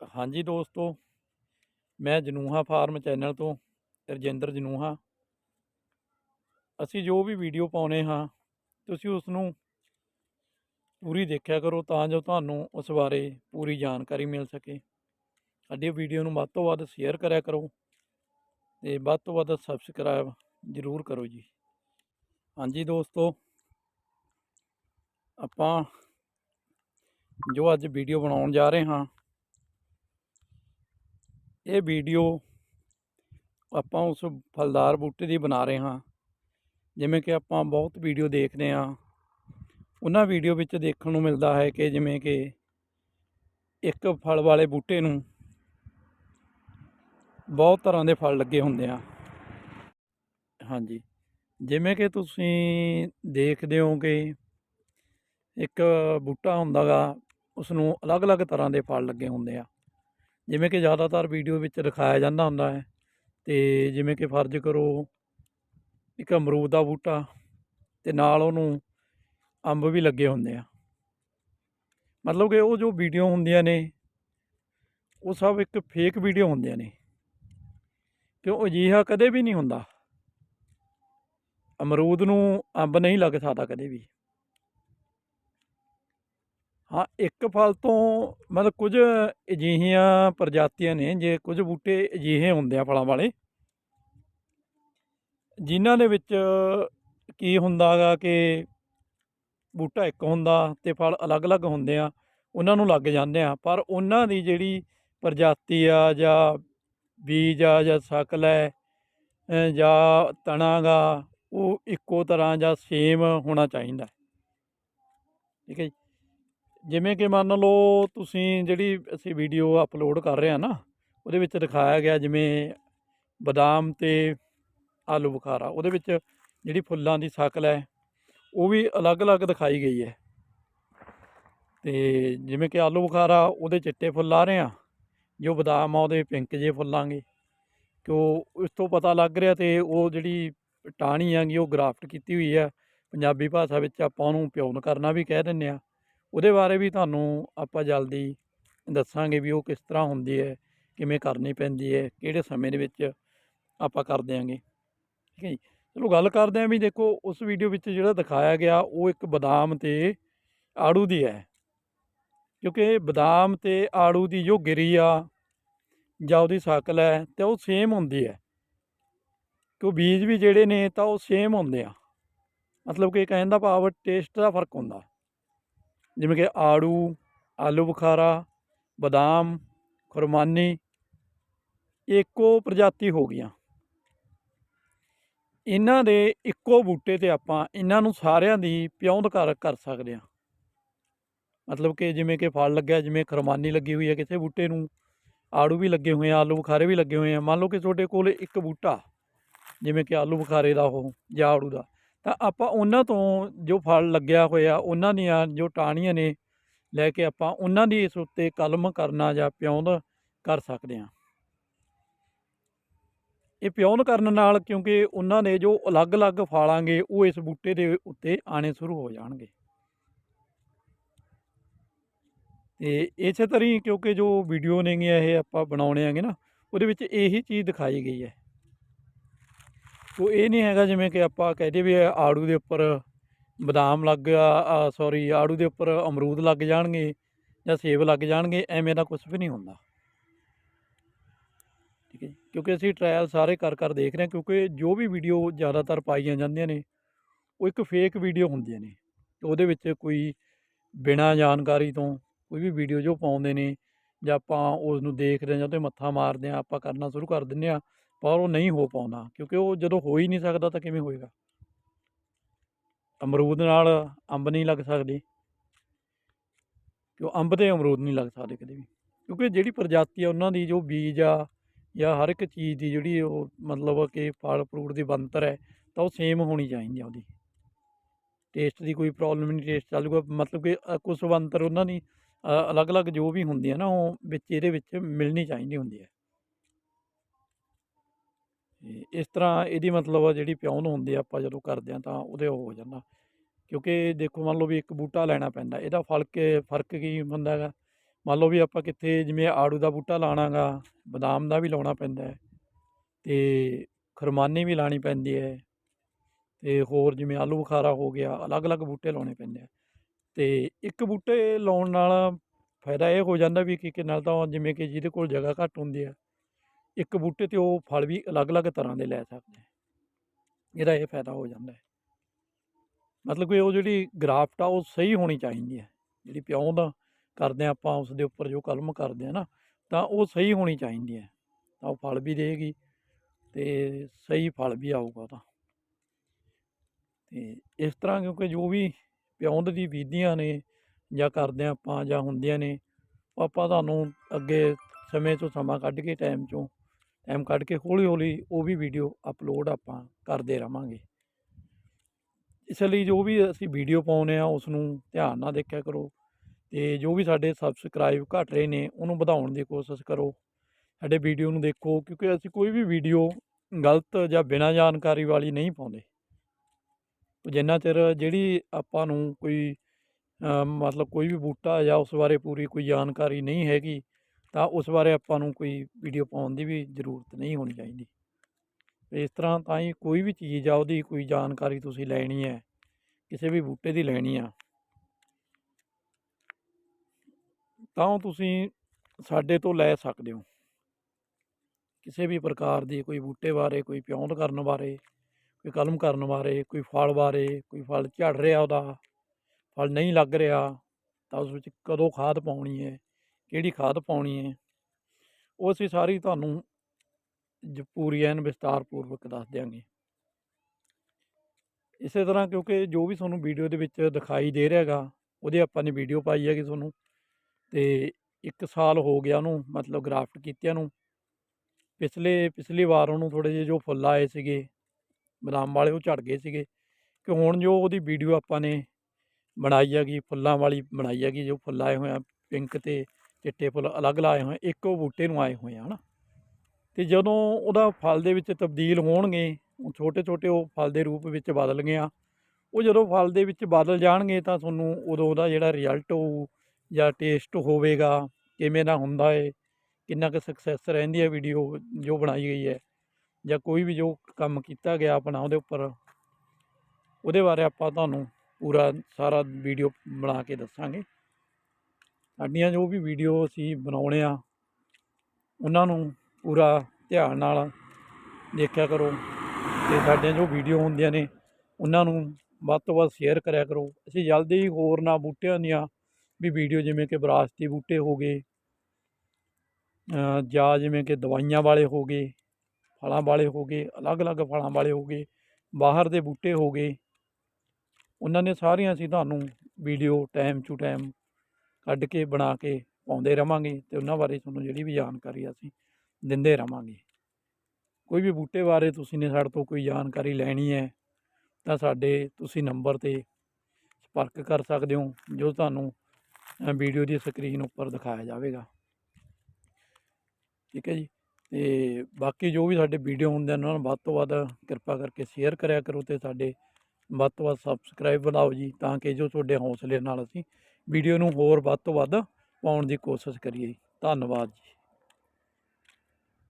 ਹਾਂਜੀ ਦੋਸਤੋ, ਮੈਂ ਜਨੂਹਾ ਫਾਰਮ ਚੈਨਲ ਤੋਂ ਰਜਿੰਦਰ ਜਨੂਹਾ। ਅਸੀਂ ਜੋ ਵੀ ਵੀਡੀਓ ਪਾਉਨੇ ਹਾਂ, ਤੁਸੀਂ ਉਸ ਨੂੰ ਪੂਰੀ ਦੇਖਿਆ ਕਰੋ ਤਾਂ ਜੋ ਤੁਹਾਨੂੰ ਉਸ ਬਾਰੇ ਪੂਰੀ ਜਾਣਕਾਰੀ ਮਿਲ ਸਕੇ। ਸਾਡੀ ਵੀਡੀਓ ਨੂੰ ਵੱਧ ਤੋਂ ਵੱਧ ਸ਼ੇਅਰ ਕਰਿਆ ਕਰੋ ਤੇ ਵੱਧ ਤੋਂ ਵੱਧ ਸਬਸਕ੍ਰਾਈਬ ਜ਼ਰੂਰ ਕਰੋ ਜੀ। ਹਾਂਜੀ ਦੋਸਤੋ, ਆਪਾਂ ਜੋ ਅੱਜ ਵੀਡੀਓ ਬਣਾਉਣ ਜਾ ਰਹੇ ਹਾਂ ਇਹ ਵੀਡੀਓ ਆਪਾਂ ਉਸ ਫਲਦਾਰ ਬੂਟੇ ਦੀ ਬਣਾ ਰਹੇ ਹਾਂ। ਜਿਵੇਂ ਕਿ ਆਪਾਂ ਬਹੁਤ ਵੀਡੀਓ ਦੇਖਦੇ ਹਾਂ। ਉਹਨਾਂ ਵੀਡੀਓ ਵਿੱਚ ਦੇਖਣ ਨੂੰ ਮਿਲਦਾ ਹੈ ਕਿ ਜਿਵੇਂ ਕਿ ਇੱਕ ਫਲ ਵਾਲੇ ਬੂਟੇ ਨੂੰ ਬਹੁਤ ਤਰ੍ਹਾਂ ਦੇ ਫਲ ਲੱਗੇ ਹੁੰਦੇ ਆ। ਹਾਂਜੀ। ਜਿਵੇਂ ਕਿ ਤੁਸੀਂ ਦੇਖਦੇ ਹੋ ਕਿ ਇੱਕ ਬੂਟਾ ਹੁੰਦਾ ਗਾ ਉਸ ਨੂੰ ਅਲੱਗ-ਅਲੱਗ ਤਰ੍ਹਾਂ ਦੇ ਫਲ ਲੱਗੇ ਹੁੰਦੇ ਆ। ਜਿਵੇਂ ਕਿ ਜ਼ਿਆਦਾਤਰ ਵੀਡੀਓ ਵਿੱਚ ਦਿਖਾਇਆ ਜਾਂਦਾ ਹੁੰਦਾ ਹੈ, ਤੇ ਜਿਵੇਂ ਕਿ ਫਰਜ਼ ਕਰੋ ਇੱਕ ਅਮਰੂਦ ਦਾ ਬੂਟਾ ਤੇ ਨਾਲ ਉਹਨੂੰ ਅੰਬ ਵੀ ਲੱਗੇ ਹੁੰਦੇ ਆ। ਮਤਲਬ ਕਿ ਉਹ ਜੋ ਵੀਡੀਓ ਹੁੰਦੀਆਂ ਨੇ, ਉਹ ਸਭ ਇੱਕ ਫੇਕ ਵੀਡੀਓ ਹੁੰਦੀਆਂ ਨੇ ਕਿਉਂ ਅਜਿਹਾ ਕਦੇ ਵੀ ਨਹੀਂ ਹੁੰਦਾ। ਅਮਰੂਦ ਨੂੰ ਅੰਬ ਨਹੀਂ ਲੱਗ ਸਕਦਾ ਕਦੇ ਵੀ। ਹਾਂ, ਇੱਕ ਫਲ ਤੋਂ ਮਤਲਬ ਕੁਝ ਅਜਿਹੀਆਂ ਪ੍ਰਜਾਤੀਆਂ ਨੇ, ਜੇ ਕੁਝ ਬੂਟੇ ਅਜਿਹੇ ਹੁੰਦੇ ਆ ਫਲਾਂ ਵਾਲੇ, ਜਿਨ੍ਹਾਂ ਦੇ ਵਿੱਚ ਕੀ ਹੁੰਦਾ ਗਾ ਕਿ ਬੂਟਾ ਇੱਕ ਹੁੰਦਾ ਤੇ ਫਲ ਅਲੱਗ-ਅਲੱਗ ਹੁੰਦੇ ਆ, ਉਹਨਾਂ ਨੂੰ ਲੱਗ ਜਾਂਦੇ ਆ, ਪਰ ਉਹਨਾਂ ਦੀ ਜਿਹੜੀ ਪ੍ਰਜਾਤੀ ਆ ਜਾਂ ਬੀਜ ਆ ਜਾਂ ਸ਼ਕਲ ਹੈ ਜਾਂ ਤਣਾ ਗਾ, ਉਹ ਇੱਕੋ ਤਰ੍ਹਾਂ ਜਾਂ ਸੇਮ ਹੋਣਾ ਚਾਹੀਦਾ। ਠੀਕ ਹੈ ਜੀ? ਜਿਵੇਂ ਕਿ ਮੰਨ ਲਓ ਤੁਸੀਂ ਜਿਹੜੀ ਅਸੀਂ ਵੀਡੀਓ ਅਪਲੋਡ ਕਰ ਰਹੇ ਹਾਂ ਨਾ, ਉਹਦੇ ਵਿੱਚ ਦਿਖਾਇਆ ਗਿਆ ਜਿਵੇਂ ਬਦਾਮ ਤੇ ਆਲੂ ਬੁਖਾਰਾ, ਉਹਦੇ ਵਿੱਚ ਜਿਹੜੀ ਫੁੱਲਾਂ ਦੀ ਸ਼ਕਲ ਹੈ, ਉਹ ਵੀ ਅਲੱਗ-ਅਲੱਗ ਦਿਖਾਈ ਗਈ ਹੈ। ਤੇ ਜਿਵੇਂ ਕਿ ਆਲੂ ਬੁਖਾਰਾ, ਉਹਦੇ ਚਿੱਟੇ ਫੁੱਲ ਆ ਰਹੇ ਆ ਜੋ ਬਦਾਮ ਆ, ਉਹਦੇ ਪਿੰਕ ਜੇ ਫੁੱਲਾਂਗੇ ਕਿਉਂ ਇਸ ਤੋਂ ਪਤਾ ਲੱਗ ਰਿਹਾ ਤੇ ਉਹ ਜਿਹੜੀ ਟਾਹਣੀ ਆਂਗੀ ਉਹ ਗ੍ਰਾਫਟ ਕੀਤੀ ਹੋਈ ਹੈ। ਪੰਜਾਬੀ ਭਾਸ਼ਾ ਵਿੱਚ ਆਪਾਂ ਉਹਨੂੰ ਪਿਓਨ ਕਰਨਾ ਵੀ ਕਹਿ ਦਿੰਦੇ ਆ ਉਹਦੇ ਬਾਰੇ ਵੀ ਤੁਹਾਨੂੰ ਆਪਾਂ ਜਲਦੀ ਦੱਸਾਂਗੇ ਵੀ ਉਹ ਕਿਸ ਤਰ੍ਹਾਂ ਹੁੰਦੀ ਹੈ, ਕਿਵੇਂ ਕਰਨੀ ਪੈਂਦੀ ਹੈ, ਕਿਹੜੇ ਸਮੇਂ ਦੇ ਵਿੱਚ ਆਪਾਂ ਕਰ ਦਿਆਂਗੇ। ਠੀਕ ਹੈ ਜੀ। ਚਲੋ ਗੱਲ ਕਰਦੇ ਆਂ ਵੀ ਦੇਖੋ ਉਸ ਵੀਡੀਓ ਵਿੱਚ ਜਿਹੜਾ ਦਿਖਾਇਆ ਗਿਆ ਉਹ ਇੱਕ ਬਦਾਮ ਤੇ ਆੜੂ ਦੀ ਹੈ। ਕਿਉਂਕਿ ਬਦਾਮ ਤੇ ਆੜੂ ਦੀ ਜੋ ਗਿਰੀ ਆ ਜਾਂ ਉਹਦੀ ਸ਼ਕਲ ਹੈ ਤੇ ਉਹ ਸੇਮ ਹੁੰਦੀ ਹੈ। ਕਿਉਂ ਬੀਜ ਵੀ ਜਿਹੜੇ ਨੇ ਤਾਂ ਉਹ ਸੇਮ ਹੁੰਦੇ ਆ। ਮਤਲਬ ਕਿ ਕਹਿਣ ਦਾ ਭਾਵ ਟੇਸਟ ਦਾ ਫ਼ਰਕ ਹੁੰਦਾ। ਜਿਵੇਂ ਕਿ ਆੜੂ, ਆਲੂ ਬੁਖਾਰਾ, ਬਦਾਮ ਖੁਰਮਾਨੀ ਇੱਕੋ ਪ੍ਰਜਾਤੀ ਹੋ ਗਈਆਂ। ਇਹਨਾਂ ਦੇ ਇੱਕੋ ਬੂਟੇ ਤੇ ਆਪਾਂ ਇਹਨਾਂ ਨੂੰ ਸਾਰਿਆਂ ਦੀ ਪਿਉਂਦ ਕਰ ਕਰ ਸਕਦੇ ਹਾਂ। ਮਤਲਬ ਕਿ ਜਿਵੇਂ ਕਿ ਫਲ ਲੱਗਿਆ, ਜਿਵੇਂ ਖਰਮਾਨੀ ਲੱਗੀ ਹੋਈ ਹੈ ਕਿਸੇ ਬੂਟੇ ਨੂੰ, ਆੜੂ ਵੀ ਲੱਗੇ ਹੋਏ ਆ, ਆਲੂ ਬੁਖਾਰੇ ਵੀ ਲੱਗੇ ਹੋਏ ਆ। ਮੰਨ ਲਓ ਕਿ ਤੁਹਾਡੇ ਕੋਲ ਇੱਕ ਬੂਟਾ, ਜਿਵੇਂ ਕਿ ਆਲੂ ਬੁਖਾਰੇ ਦਾ ਉਹ ਜਾਂ ਆੜੂ ਦਾ। ਤਾਂ ਆਪਾਂ ਉਹਨਾਂ ਤੋਂ ਜੋ ਫਲ ਲੱਗਿਆ ਹੋਇਆ, ਉਹਨਾਂ ਦੀਆਂ ਜੋ ਟਾਹਣੀਆਂ ਨੇ, ਲੈ ਕੇ ਆਪਾਂ ਉਹਨਾਂ ਦੀ ਇਸ ਉੱਤੇ ਕਲਮ ਕਰਨਾ ਜਾਂ ਪਿਉਂਦ ਕਰ ਸਕਦੇ ਹਾਂ। ਇਹ ਪਿਉਂਦ ਕਰਨ ਨਾਲ ਕਿਉਂਕਿ ਉਹਨਾਂ ਦੇ ਜੋ ਅਲੱਗ-ਅਲੱਗ ਫਾਲਾਂਗੇ ਉਹ ਇਸ ਬੂਟੇ ਦੇ ਉੱਤੇ ਆਣੇ ਸ਼ੁਰੂ ਹੋ ਜਾਣਗੇ। ਤੇ ਇਸੇ ਤਰ੍ਹਾਂ ਹੀ ਕਿਉਂਕਿ ਜੋ ਵੀਡੀਓ ਨੇਗੀਆਂ ਇਹ ਆਪਾਂ ਬਣਾਉਣੇ ਆਂਗੇ ਨਾ, ਉਹਦੇ ਵਿੱਚ ਇਹੀ ਚੀਜ਼ ਦਿਖਾਈ ਗਈ ਹੈ। ਉਹ ਇਹ ਨਹੀਂ ਹੈਗਾ ਜਿਵੇਂ ਕਿ ਆਪਾਂ ਕਹਦੇ ਵੀ ਆੜੂ ਦੇ ਉੱਪਰ ਬਦਾਮ ਲੱਗ ਗਿਆ ਸੌਰੀ ਆੜੂ ਦੇ ਉੱਪਰ ਅਮਰੂਦ ਲੱਗ ਜਾਣਗੇ ਜਾਂ ਸੇਬ ਲੱਗ ਜਾਣਗੇ, ਐਵੇਂ ਦਾ ਕੁਝ ਵੀ ਨਹੀਂ ਹੁੰਦਾ। ਠੀਕ ਹੈ ਕਿਉਂਕਿ ਅਸੀਂ ਟ੍ਰਾਇਲ ਸਾਰੇ ਕਰ ਕਰ ਦੇਖ ਰਹੇ ਹਾਂ, ਕਿਉਂਕਿ ਜੋ ਵੀ ਵੀਡੀਓ ਜ਼ਿਆਦਾਤਰ ਪਾਈਆਂ ਜਾਂਦੀਆਂ ਨੇ, ਉਹ ਇੱਕ ਫੇਕ ਵੀਡੀਓ ਹੁੰਦੀਆਂ ਨੇ। ਉਹਦੇ ਵਿੱਚ ਕੋਈ ਬਿਨਾਂ ਜਾਣਕਾਰੀ ਤੋਂ ਕੋਈ ਵੀ ਵੀਡੀਓ ਜੋ ਪਾਉਂਦੇ ਨੇ, ਜਾਂ ਆਪਾਂ ਉਸ ਨੂੰ ਦੇਖਦੇ ਹਾਂ ਜਾਂ ਉਹਤੇ ਮੱਥਾ ਮਾਰਦੇ ਹਾਂ, ਆਪਾਂ ਕਰਨਾ ਸ਼ੁਰੂ ਕਰ ਦਿੰਦੇ ਹਾਂ ਪਰ ਉਹ ਨਹੀਂ ਹੋ ਪਾਉਂਦਾ ਕਿਉਂਕਿ ਉਹ ਜਦੋਂ ਹੋ ਹੀ ਨਹੀਂ ਸਕਦਾ ਤਾਂ ਕਿਵੇਂ ਹੋਏਗਾ? ਅਮਰੂਦ ਨਾਲ ਅੰਬ ਨਹੀਂ ਲੱਗ ਸਕਦੇ। ਕਿਉਂ? ਅੰਬ ਤੇ ਅਮਰੂਦ ਨਹੀਂ ਲੱਗ ਸਕਦੇ ਕਦੇ ਵੀ। ਕਿਉਂਕਿ ਜਿਹੜੀ ਪ੍ਰਜਾਤੀ ਆ ਉਹਨਾਂ ਦੀ ਜੋ ਬੀਜ ਆ ਜਾਂ ਹਰ ਇੱਕ ਚੀਜ਼ ਦੀ ਜਿਹੜੀ ਉਹ ਮਤਲਬ ਕਿ ਫਲ ਫਰੂਟ ਦੀ ਬਣਤਰ ਹੈ ਤਾਂ ਉਹ ਸੇਮ ਹੋਣੀ ਚਾਹੀਦੀ ਆ ਉਹਦੀ। ਟੇਸਟ ਦੀ ਕੋਈ ਪ੍ਰੋਬਲਮ ਨਹੀਂ ਟੇਸਟ ਚੱਲੂਗਾ ਮਤਲਬ ਕਿ ਅ, ਕੁਛ ਬਣਤਰ ਉਹਨਾਂ ਦੀ ਅਲੱਗ-ਅਲੱਗ ਜੋ ਵੀ ਹੁੰਦੀ ਹੈ ਨਾ ਉਹ ਵਿੱਚ ਇਹਦੇ ਵਿੱਚ ਮਿਲਣੀ ਚਾਹੀਦੀ ਹੁੰਦੀ ਹੈ ਇਸ ਤਰ੍ਹਾਂ ਇਹਦੀ ਮਤਲਬ ਜਿਹੜੀ ਪਿਉਨ ਹੁੰਦੀ ਆ ਆਪਾਂ ਜਦੋਂ ਕਰਦੇ ਹਾਂ ਤਾਂ ਉਹਦੇ ਉਹ ਹੋ ਜਾਂਦਾ। ਕਿਉਂਕਿ ਦੇਖੋ ਮੰਨ ਲਓ ਵੀ ਇੱਕ ਬੂਟਾ ਲੈਣਾ ਪੈਂਦਾ, ਇਹਦਾ ਫਲਕ, ਫ਼ਰਕ ਕੀ ਹੁੰਦਾ ਹੈਗਾ? ਮੰਨ ਲਓ ਵੀ ਆਪਾਂ ਕਿੱਥੇ ਜਿਵੇਂ ਆੜੂ ਦਾ ਬੂਟਾ ਲਾਉਣਾ ਗਾ ਬਦਾਮ ਦਾ ਵੀ ਲਾਉਣਾ ਪੈਂਦਾ ਹੈ ਅਤੇ ਖਰਮਾਨੀ ਵੀ ਲਾਉਣੀ ਪੈਂਦੀ ਹੈ ਅਤੇ ਹੋਰ ਜਿਵੇਂ ਆਲੂ ਬੁਖਾਰਾ ਹੋ ਗਿਆ, ਅਲੱਗ-ਅਲੱਗ ਬੂਟੇ ਲਾਉਣੇ ਪੈਂਦੇ ਆ। ਅਤੇ ਇੱਕ ਬੂਟੇ ਲਾਉਣ ਨਾਲ ਫਾਇਦਾ ਇਹ ਹੋ ਜਾਂਦਾ ਵੀ ਕਿ ਕਿ ਨਾਲ ਤਾਂ ਜਿਵੇਂ ਕਿ ਜਿਹਦੇ ਕੋਲ ਜਗ੍ਹਾ ਘੱਟ ਹੁੰਦੀ ਆ ਇੱਕ ਬੂਟੇ 'ਤੇ ਉਹ ਫਲ ਵੀ ਅਲੱਗ-ਅਲੱਗ ਤਰ੍ਹਾਂ ਦੇ ਲੈ ਸਕਦੇ ਆ। ਇਹਦਾ ਇਹ ਫਾਇਦਾ ਹੋ ਜਾਂਦਾ ਹੈ। ਮਤਲਬ ਕਿ ਉਹ ਜਿਹੜੀ ਗ੍ਰਾਫਟ ਆ, ਉਹ ਸਹੀ ਹੋਣੀ ਚਾਹੀਦੀ ਹੈ। ਜਿਹੜੀ ਪਿਓਂਦ ਕਰਦੇ ਹਾਂ ਆਪਾਂ ਉਸ ਦੇ ਉੱਪਰ ਜੋ ਕਲਮ ਕਰਦੇ ਆ ਨਾ, ਤਾਂ ਉਹ ਸਹੀ ਹੋਣੀ ਚਾਹੀਦੀ ਹੈ। ਤਾਂ ਉਹ ਫਲ ਵੀ ਦੇਗੀ ਅਤੇ ਸਹੀ ਫਲ ਵੀ ਆਊਗਾ ਤਾਂ। ਅਤੇ ਇਸ ਤਰ੍ਹਾਂ ਕਿਉਂਕਿ ਜੋ ਵੀ ਪਿਉਂਦ ਦੀ ਵਿਧੀਆਂ ਨੇ ਜਾਂ ਕਰਦੇ ਹਾਂ ਆਪਾਂ ਜਾਂ ਹੁੰਦੀਆਂ ਨੇ ਆਪਾਂ ਤੁਹਾਨੂੰ ਅੱਗੇ ਸਮੇਂ ਤੋਂ ਸਮਾਂ ਕੱਢ ਕੇ ਟਾਈਮ 'ਚੋਂ ਟਾਈਮ ਕੱਢ ਕੇ ਹੌਲੀ ਹੌਲੀ ਉਹ ਵੀ ਵੀਡੀਓ ਅਪਲੋਡ ਆਪਾਂ ਕਰਦੇ ਰਵਾਂਗੇ। ਇਸ ਲਈ ਜੋ ਵੀ ਅਸੀਂ ਵੀਡੀਓ ਪਾਉਂਦੇ ਆ ਉਸ ਨੂੰ ਧਿਆਨ ਨਾਲ ਦੇਖਿਆ ਕਰੋ ਅਤੇ ਜੋ ਵੀ ਸਾਡੇ ਸਬਸਕ੍ਰਾਈਬ ਘਟ ਰਹੇ ਨੇ, ਉਹਨੂੰ ਵਧਾਉਣ ਦੀ ਕੋਸ਼ਿਸ਼ ਕਰੋ। ਸਾਡੇ ਵੀਡੀਓ ਨੂੰ ਦੇਖੋ, ਕਿਉਂਕਿ ਅਸੀਂ ਕੋਈ ਵੀ ਵੀਡੀਓ ਗਲਤ ਜਾਂ ਬਿਨਾਂ ਜਾਣਕਾਰੀ ਵਾਲੀ ਨਹੀਂ ਪਾਉਂਦੇ। ਜਿੰਨਾ ਚਿਰ ਜਿਹੜੀ ਆਪਾਂ ਨੂੰ ਕੋਈ ਮਤਲਬ ਕੋਈ ਵੀ ਬੂਟਾ ਜਾਂ ਉਸ ਬਾਰੇ ਪੂਰੀ ਕੋਈ ਜਾਣਕਾਰੀ ਨਹੀਂ ਹੈਗੀ ਤਾਂ ਉਸ ਬਾਰੇ ਆਪਾਂ ਨੂੰ ਕੋਈ ਵੀਡੀਓ ਪਾਉਣ ਦੀ ਵੀ ਜ਼ਰੂਰਤ ਨਹੀਂ ਹੋਣੀ ਚਾਹੀਦੀ। ਇਸ ਤਰ੍ਹਾਂ ਤਾਂ ਹੀ ਕੋਈ ਵੀ ਚੀਜ਼ ਆ, ਉਹਦੀ ਕੋਈ ਜਾਣਕਾਰੀ ਤੁਸੀਂ ਲੈਣੀ ਹੈ, ਕਿਸੇ ਵੀ ਬੂਟੇ ਦੀ ਲੈਣੀ ਆ। ਤਾਂ ਉਹ ਤੁਸੀਂ ਸਾਡੇ ਤੋਂ ਲੈ ਸਕਦੇ ਹੋ। ਕਿਸੇ ਵੀ ਪ੍ਰਕਾਰ ਦੀ ਕੋਈ ਬੂਟੇ ਬਾਰੇ, ਕੋਈ ਪਿਉਂਦ ਕਰਨ ਬਾਰੇ, ਕੋਈ ਕਲਮ ਕਰਨ ਬਾਰੇ, ਕੋਈ ਫਲ ਬਾਰੇ, ਕੋਈ ਫਲ ਝੜ ਰਿਹਾ ਉਹਦਾ, ਫਲ ਨਹੀਂ ਲੱਗ ਰਿਹਾ, ਤਾਂ ਉਸ ਵਿੱਚ ਕਦੋਂ ਖਾਦ ਪਾਉਣੀ ਹੈ ਕਿਹੜੀ ਖਾਦ ਪਾਉਣੀ ਹੈ? ਉਹ ਅਸੀਂ ਸਾਰੀ ਤੁਹਾਨੂੰ ਜ ਪੂਰੀ ਐਨ ਵਿਸਤਾਰ ਪੂਰਵਕ ਦੱਸ ਦਿਆਂਗੇ। ਇਸੇ ਤਰ੍ਹਾਂ ਕਿਉਂਕਿ ਜੋ ਵੀ ਤੁਹਾਨੂੰ ਵੀਡੀਓ ਦੇ ਵਿੱਚ ਦਿਖਾਈ ਦੇ ਰਿਹਾ ਗਾ ਉਹਦੀ ਆਪਾਂ ਨੇ ਵੀਡੀਓ ਪਾਈ ਹੈਗੀ ਤੁਹਾਨੂੰ। ਅਤੇ ਇੱਕ ਸਾਲ ਹੋ ਗਿਆ ਉਹਨੂੰ, ਮਤਲਬ ਗ੍ਰਾਫਟ ਕੀਤਿਆਂ ਨੂੰ। ਪਿਛਲੇ, ਪਿਛਲੀ ਵਾਰ ਉਹਨੂੰ ਥੋੜ੍ਹੇ ਜਿਹੇ ਜੋ ਫੁੱਲ ਆਏ ਸੀਗੇ, ਬਦਾਮ ਵਾਲੇ ਉਹ ਝੜ ਗਏ ਸੀਗੇ। ਕਿ ਹੁਣ ਜੋ ਉਹਦੀ ਵੀਡੀਓ ਆਪਾਂ ਨੇ ਬਣਾਈ ਹੈਗੀ, ਫੁੱਲਾਂ ਵਾਲੀ ਬਣਾਈ ਹੈਗੀ, ਜੋ ਫੁੱਲ ਆਏ ਹੋਏ ਆ, ਪਿੰਕ 'ਤੇ ਚਿੱਟੇ ਫੁੱਲ ਅਲੱਗ ਲਾਏ ਹੋਏ, ਇੱਕੋ ਬੂਟੇ ਨੂੰ ਆਏ ਹੋਏ ਆ ਹੈ ਨਾ ਅਤੇ ਜਦੋਂ ਉਹਦਾ ਫਲ ਦੇ ਵਿੱਚ ਤਬਦੀਲ ਹੋਣਗੇ ਛੋਟੇ ਛੋਟੇ ਉਹ ਫਲ ਦੇ ਰੂਪ ਵਿੱਚ ਬਦਲ ਗਏ ਆ, ਉਹ ਜਦੋਂ ਫਲ ਦੇ ਵਿੱਚ ਬਦਲ ਜਾਣਗੇ ਤਾਂ ਤੁਹਾਨੂੰ ਉਦੋਂ ਉਹਦਾ ਜਿਹੜਾ ਰਿਜ਼ਲਟ ਹੋਊ ਜਾਂ ਟੇਸਟ ਹੋਵੇਗਾ, ਕਿਵੇਂ ਦਾ ਹੁੰਦਾ ਏ, ਕਿੰਨਾ ਕੁ ਸਕਸੈਸ ਰਹਿੰਦੀ ਹੈ ਵੀਡੀਓ ਜੋ ਬਣਾਈ ਗਈ ਹੈ, ਜਾਂ ਕੋਈ ਵੀ ਜੋ ਕੰਮ ਕੀਤਾ ਗਿਆ ਆਪਣਾ ਉਹਦੇ ਉੱਪਰ, ਉਹਦੇ ਬਾਰੇ ਆਪਾਂ ਤੁਹਾਨੂੰ ਪੂਰਾ ਸਾਰਾ ਵੀਡੀਓ ਬਣਾ ਕੇ ਦੱਸਾਂਗੇ। ਸਾਡੀਆਂ ਜੋ ਵੀ ਵੀਡੀਓ ਅਸੀਂ ਬਣਾਉਣੇ ਆ, ਉਹਨਾਂ ਨੂੰ ਪੂਰਾ ਧਿਆਨ ਨਾਲ ਦੇਖਿਆ ਕਰੋ ਅਤੇ ਸਾਡੀਆਂ ਜੋ ਵੀਡੀਓ ਹੁੰਦੀਆਂ ਨੇ, ਉਹਨਾਂ ਨੂੰ ਵੱਧ ਤੋਂ ਵੱਧ ਸ਼ੇਅਰ ਕਰਿਆ ਕਰੋ। ਅਸੀਂ ਜਲਦੀ ਹੀ ਹੋਰ ਨਾ ਬੂਟਿਆਂ ਦੀਆਂ ਵੀ ਵੀਡੀਓ ਜਿਵੇਂ ਕਿ ਵਿਰਾਸਤੀ ਬੂਟੇ ਹੋ ਗਏ ਜਾਂ ਜਿਵੇਂ ਕਿ ਦਵਾਈਆਂ ਵਾਲੇ ਹੋ ਗਏ, ਫਲਾਂ ਵਾਲੇ ਹੋ ਗਏ, ਅਲੱਗ-ਅਲੱਗ ਫਲਾਂ ਵਾਲੇ ਹੋ ਗਏ, ਬਾਹਰ ਦੇ ਬੂਟੇ ਹੋ ਗਏ, ਉਹਨਾਂ ਨੇ ਸਾਰੀਆਂ ਅਸੀਂ ਤੁਹਾਨੂੰ ਵੀਡੀਓ ਟਾਈਮ ਟੂ ਟਾਈਮ ਕੱਢ ਕੇ ਬਣਾ ਕੇ ਪਾਉਂਦੇ ਰਵਾਂਗੇ ਅਤੇ ਉਹਨਾਂ ਬਾਰੇ ਤੁਹਾਨੂੰ ਜਿਹੜੀ ਵੀ ਜਾਣਕਾਰੀ ਅਸੀਂ ਦਿੰਦੇ ਰਵਾਂਗੇ। ਕੋਈ ਵੀ ਬੂਟੇ ਬਾਰੇ ਤੁਸੀਂ ਨੇ ਸਾਡੇ ਤੋਂ ਕੋਈ ਜਾਣਕਾਰੀ ਲੈਣੀ ਹੈ ਤਾਂ ਸਾਡੇ ਤੁਸੀਂ ਨੰਬਰ 'ਤੇ ਸੰਪਰਕ ਕਰ ਸਕਦੇ ਹੋ, ਜੋ ਤੁਹਾਨੂੰ ਵੀਡੀਓ ਦੀ ਸਕਰੀਨ ਉੱਪਰ ਦਿਖਾਇਆ ਜਾਵੇਗਾ। ਠੀਕ ਹੈ ਜੀ? ਅਤੇ ਬਾਕੀ ਜੋ ਵੀ ਸਾਡੇ ਵੀਡੀਓ ਹੁੰਦੇ ਨੇ, ਉਹਨਾਂ ਨੂੰ ਵੱਧ ਤੋਂ ਵੱਧ ਕਿਰਪਾ ਕਰਕੇ ਸ਼ੇਅਰ ਕਰਿਆ ਕਰੋ ਅਤੇ ਸਾਡੇ ਵੱਧ ਤੋਂ ਵੱਧ ਸਬਸਕ੍ਰਾਈਬ ਬਣਾਓ ਜੀ, ਤਾਂ ਕਿ ਜੋ ਤੁਹਾਡੇ ਹੌਸਲੇ ਨਾਲ ਅਸੀਂ ਵੀਡੀਓ ਨੂੰ ਹੋਰ ਵੱਧ ਤੋਂ ਵੱਧ ਪਾਉਣ ਦੀ ਕੋਸ਼ਿਸ਼ ਕਰੀਏ ਧੰਨਵਾਦ ਜੀ।